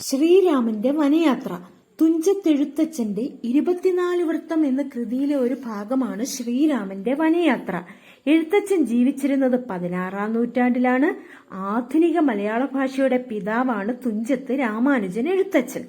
ശ്രീരാമന്റെ വനയാത്ര. തുഞ്ചത്തെഴുത്തച്ഛന്റെ ഇരുപത്തിനാല് വൃത്തം എന്ന കൃതിയിലെ ഒരു ഭാഗമാണ് ശ്രീരാമന്റെ വനയാത്ര. എഴുത്തച്ഛൻ ജീവിച്ചിരുന്നത് പതിനാറാം നൂറ്റാണ്ടിലാണ്. ആധുനിക മലയാള ഭാഷയുടെ പിതാവാണ് തുഞ്ചത്ത് രാമാനുജൻ എഴുത്തച്ഛൻ.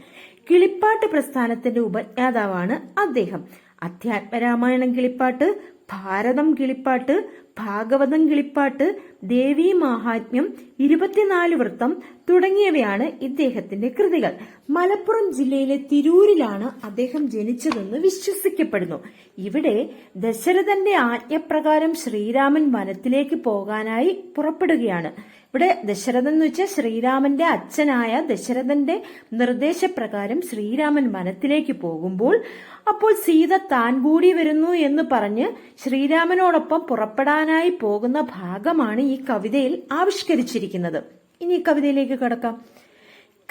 കിളിപ്പാട്ട് പ്രസ്ഥാനത്തിന്റെ ഉപജ്ഞാതാവാണ് അദ്ദേഹം. അധ്യാത്മരാമായണം കിളിപ്പാട്ട് ഭാരതം കിളിപ്പാട്ട് ഭാഗവതം കിളിപ്പാട്ട് ദേവീ മാഹാത്മ്യം ഇരുപത്തിനാല് വൃത്തം തുടങ്ങിയവയാണ് ഇദ്ദേഹത്തിന്റെ കൃതികൾ. മലപ്പുറം ജില്ലയിലെ തിരൂരിലാണ് അദ്ദേഹം ജനിച്ചതെന്ന് വിശ്വസിക്കപ്പെടുന്നു. ഇവിടെ ദശരഥന്റെ ആജ്ഞപ്രകാരം ശ്രീരാമൻ വനത്തിലേക്ക് പോകാനായി പുറപ്പെടുകയാണ്. ഇവിടെ ദശരഥൻ എന്ന് വെച്ചാൽ ശ്രീരാമന്റെ അച്ഛനായ ദശരഥന്റെ നിർദ്ദേശപ്രകാരം ശ്രീരാമൻ വനത്തിലേക്ക് പോകുമ്പോൾ അപ്പോൾ സീത താൻ കൂടി വരുന്നു എന്ന് പറഞ്ഞ് ശ്രീരാമനോടൊപ്പം പുറപ്പെടാനായി പോകുന്ന ഭാഗമാണ് ഈ കവിതയിൽ ആവിഷ്കരിച്ചിരിക്കുന്നത്. ഇനി കവിതയിലേക്ക് കടക്കാം.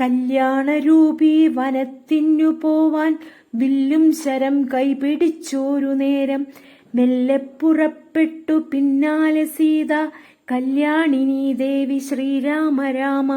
കല്യാണരൂപി വനത്തിനു പോവാൻ വില്ലും ശരം കൈപിടിച്ചോരു നേരം. മെല്ലെ പുറപ്പെട്ടു പിന്നാലെ സീത കല്യാണിനി ദേവി ശ്രീരാമ രാമ.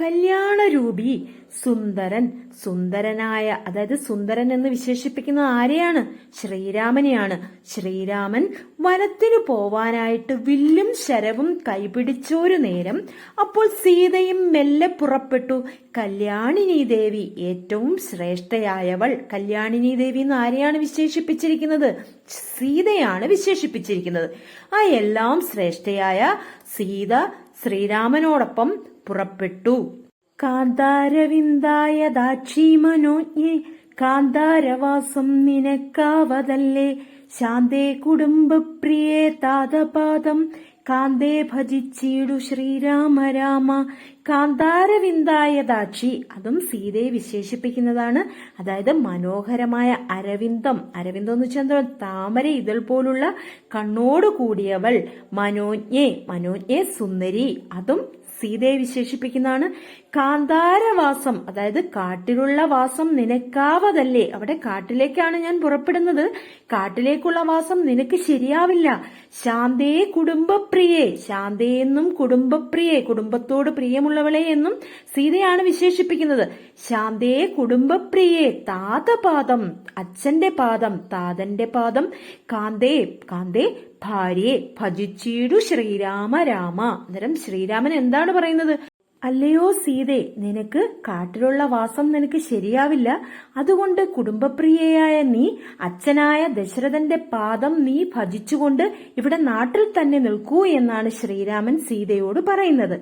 കല്യാണരൂപി സുന്ദരൻ സുന്ദരനായ അതായത് സുന്ദരൻ എന്ന് വിശേഷിപ്പിക്കുന്നത് ആരെയാണ്? ശ്രീരാമനെയാണ്. ശ്രീരാമൻ വനത്തിനു പോവാനായിട്ട് വില്ലും ശരവും കൈപിടിച്ചൊരു നേരം അപ്പോൾ സീതയും മെല്ലെ പുറപ്പെട്ടു. കല്യാണിനി ദേവി ഏറ്റവും ശ്രേഷ്ഠയായവൾ. കല്യാണിനി ദേവി എന്ന് ആരെയാണ് വിശേഷിപ്പിച്ചിരിക്കുന്നത്? സീതയാണ് വിശേഷിപ്പിച്ചിരിക്കുന്നത്. ആ എല്ലാം ശ്രേഷ്ഠയായ സീത ശ്രീരാമനോടൊപ്പം പുറപ്പെട്ടു. കാന്താരവിന്ദായ ദാക്ഷി മനോജ്ഞെ കാന്താരവാസം നിനക്കാവതല്ലേ? ശാന്തേ കുടുംബപ്രിയേ താതപാദം കാന്തേ ഭജിച്ചീടു ശ്രീരാമ രാമ. കാന്താരവിന്ദായ ദാക്ഷി അതും സീതയെ വിശേഷിപ്പിക്കുന്നതാണ്. അതായത് മനോഹരമായ അരവിന്ദം. അരവിന്ദം എന്ന് വെച്ചാൽ എന്താ? താമര ഇതൾ പോലുള്ള കണ്ണോട് കൂടിയവൾ. മനോജ്ഞെ മനോജ്ഞെ സുന്ദരി. അതും സീതയെ വിശേഷിപ്പിക്കുന്നതാണ്. കാന്താരവാസം അതായത് കാട്ടിലുള്ള വാസം നിനക്കാവതല്ലേ. അവിടെ കാട്ടിലേക്കാണ് ഞാൻ പുറപ്പെടുന്നത്. കാട്ടിലേക്കുള്ള വാസം നിനക്ക് ശരിയാവില്ല. ശാന്തേ കുടുംബപ്രിയെ. ശാന്തേ എന്നും കുടുംബപ്രിയേ. കുടുംബത്തോട് പ്രിയമുള്ളവളെ എന്നും സീതയാണ് വിശേഷിപ്പിക്കുന്നത്. ശാന്തേ കുടുംബപ്രിയെ. താതപാദം അച്ഛന്റെ പാദം താതന്റെ പാദം. കാന്തേ കാന്തേ ഭാര്യയെ ഭജിച്ചീടു ശ്രീരാമ രാമ. അന്നേരം ശ്രീരാമൻ എന്താണ് പറയുന്നത്? അല്ലയോ സീതെ നിനക്ക് കാട്ടിലുള്ള വാസം നിനക്ക് ശരിയാവില്ല. അതുകൊണ്ട് കുടുംബപ്രിയയായ നീ അച്ഛനായ ദശരഥന്റെ പാദം നീ ഭജിച്ചുകൊണ്ട് ഇവിടെ നാട്ടിൽ തന്നെ നിൽക്കൂ എന്നാണ് ശ്രീരാമൻ സീതയോട് പറയുന്നത്.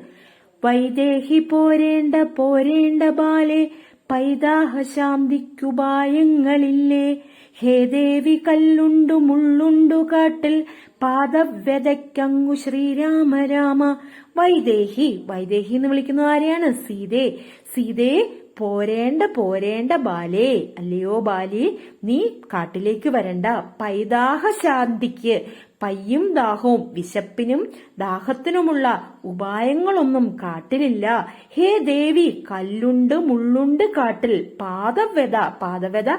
വൈദേഹി പോരേണ്ട പോരേണ്ട ബാലെ പൈതാഹ ശാന്തിക്കുപായങ്ങളില്ലേ ഹേ ദേവി കല്ലുണ്ടു മുള്ളുണ്ടു കാട്ടിൽ പാദവ്യതയ്ക്കങ്ങു ശ്രീരാമ രാമ. വൈദേഹി വൈദേഹി എന്ന് വിളിക്കുന്നത് ആരെയാണ്? സീതേ. സീതേ പോരേണ്ട പോരേണ്ട ബാലേ. അല്ലയോ ബാലി നീ കാട്ടിലേക്ക് വരണ്ട. പൈതാഹ ശാന്തിക്ക് പയ്യും ദാഹവും വിശപ്പിനും ദാഹത്തിനുമുള്ള ഉപായങ്ങളൊന്നും കാട്ടിലില്ല. ഹേ ദേവി കല്ലുണ്ട് മുള്ളുണ്ട് കാട്ടിൽ. പാദവ്യത പാദവ്യത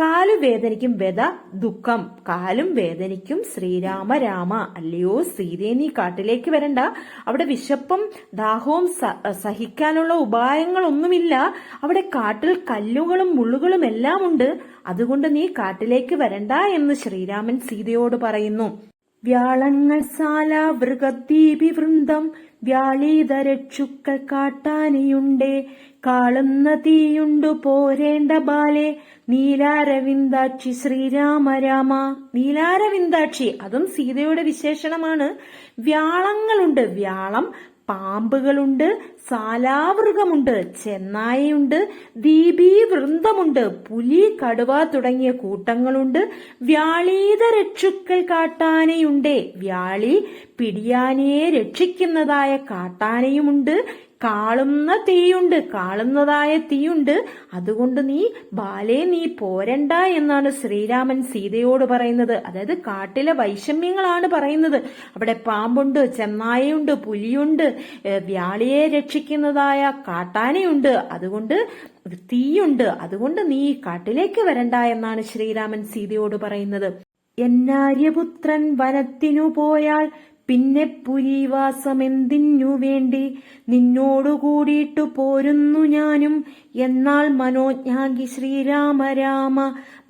കാലു വേദനിക്കും വ്യത ദുഃഖം. കാലും വേദനിക്കും ശ്രീരാമ രാമ. അല്ലയോ സീതയെ നീ കാട്ടിലേക്ക് വരണ്ട. അവിടെ വിശപ്പും ദാഹവും സഹിക്കാനുള്ള ഉപായങ്ങളൊന്നുമില്ല. അവിടെ കാട്ടിൽ കല്ലുകളും മുള്ളുകളും എല്ലാം ഉണ്ട് അതുകൊണ്ട് നീ കാട്ടിലേക്ക് വരണ്ട എന്ന് ശ്രീരാമൻ സീതയോട് പറയുന്നു. വ്യാളങ്ങൾ സാല വൃഗദ്വീപി വൃന്ദം വ്യാളീതരക്ഷുക്കൾ കാട്ടാനിയുണ്ടേ. കാളുന്ന തീയുണ്ടു പോരേണ്ട ബാലെ. നീലാരവിന്ദാക്ഷി ശ്രീരാമ രാമ. നീലാരവിന്ദാക്ഷി അതും സീതയുടെ വിശേഷണമാണ്. വ്യാളങ്ങളുണ്ട്. വ്യാളം പാമ്പുകളുണ്ട് സാലാവൃഗമുണ്ട് ചെന്നായയുണ്ട് ദീപീ വൃന്ദമുണ്ട് പുലി കടുവ തുടങ്ങിയ കൂട്ടങ്ങളുണ്ട്. വ്യാളീത രക്ഷുക്കൾ കാട്ടാനയുണ്ട്. വ്യാളി പിടിയാനയെ രക്ഷിക്കുന്നതായ കാട്ടാനയുമുണ്ട്. കാളുന്ന തീയുണ്ട് കാളുന്നതായ തീയുണ്ട്. അതുകൊണ്ട് നീ ബാലേ നീ പോരണ്ട എന്നാണ് ശ്രീരാമൻ സീതയോട് പറയുന്നത്. അതായത് കാട്ടിലെ വൈഷമ്യങ്ങളാണ് പറയുന്നത്. അവിടെ പാമ്പുണ്ട് ചെന്നായയുണ്ട് പുലിയുണ്ട് വ്യാളിയെ രക്ഷിക്കുന്നതായ കാട്ടാനയുണ്ട്. അതുകൊണ്ട് തീയുണ്ട്. അതുകൊണ്ട് നീ കാട്ടിലേക്ക് വരണ്ട എന്നാണ് ശ്രീരാമൻ സീതയോട് പറയുന്നത്. എന്നാര്യപുത്രൻ വനത്തിനു പോയാൽ പിന്നെ പുരീവാസമെന്തിനു വേണ്ടി നിന്നോടു കൂടിയിട്ടു പോരുന്നു ഞാനും. എന്നാൽ മനോജ്ഞാങ്കി ശ്രീരാമ രാമ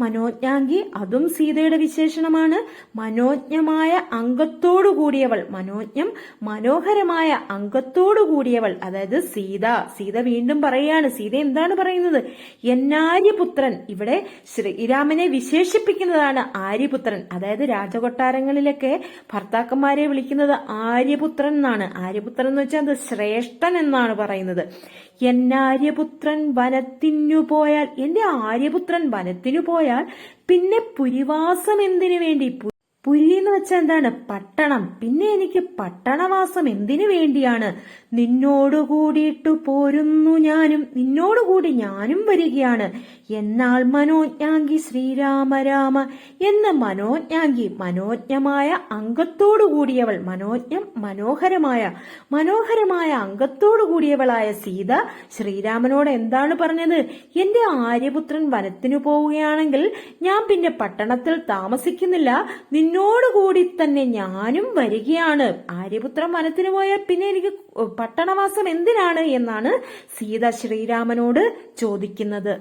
മനോജ്ഞാങ്കി അതും സീതയുടെ വിശേഷണമാണ്. മനോജ്ഞമായ അംഗത്തോടു കൂടിയവൾ മനോജ്ഞം മനോഹരമായ അംഗത്തോടു കൂടിയവൾ അതായത് സീത. സീത വീണ്ടും പറയുകയാണ് സീത എന്താണ് പറയുന്നത്? എന്നാര്യപുത്രൻ. ഇവിടെ ശ്രീരാമനെ വിശേഷിപ്പിക്കുന്നതാണ് ആര്യപുത്രൻ. അതായത് രാജകൊട്ടാരങ്ങളിലൊക്കെ ഭർത്താക്കന്മാരെ വിളിക്കുന്നത് ആര്യപുത്രൻ എന്നാണ്. ആര്യപുത്രൻ എന്ന് വെച്ചാൽ അത് ശ്രേഷ്ഠൻ എന്നാണ് പറയുന്നത്. എന്നാര്യപുത്രൻ വനത്തിനു പോയാൽ എന്റെ ആര്യപുത്രൻ വനത്തിനു പോയാൽ പിന്നെ പുരിവാസം എന്തിനു വേണ്ടി പുരി എന്ന് വെച്ചാൽ എന്താണ്? പട്ടണം. പിന്നെ എനിക്ക് പട്ടണവാസം എന്തിനു വേണ്ടിയാണ്? നിന്നോടു കൂടിയിട്ടു പോരുന്നു ഞാനും. നിന്നോടുകൂടി ഞാനും വരികയാണ്. എന്നാൽ മനോജ്ഞാങ്കി ശ്രീരാമ രാമ എന്ന് മനോജ്ഞാങ്കി മനോജ്ഞമായ അംഗത്തോടു കൂടിയവൾ മനോജ്ഞം മനോഹരമായ മനോഹരമായ അംഗത്തോടു കൂടിയവളായ സീത ശ്രീരാമനോട് എന്താണ് പറഞ്ഞത്? എന്റെ ആര്യപുത്രൻ വനത്തിനു പോവുകയാണെങ്കിൽ ഞാൻ പിന്നെ പട്ടണത്തിൽ താമസിക്കുന്നില്ല. നിന്നോടുകൂടി തന്നെ ഞാനും വരികയാണ്. ആര്യപുത്ര വനത്തിന് പോയാൽ പിന്നെ എനിക്ക് പട്ടണവാസം എന്തിനാണ് എന്നാണ് സീത ശ്രീരാമനോട് ചോദിക്കുന്നത്.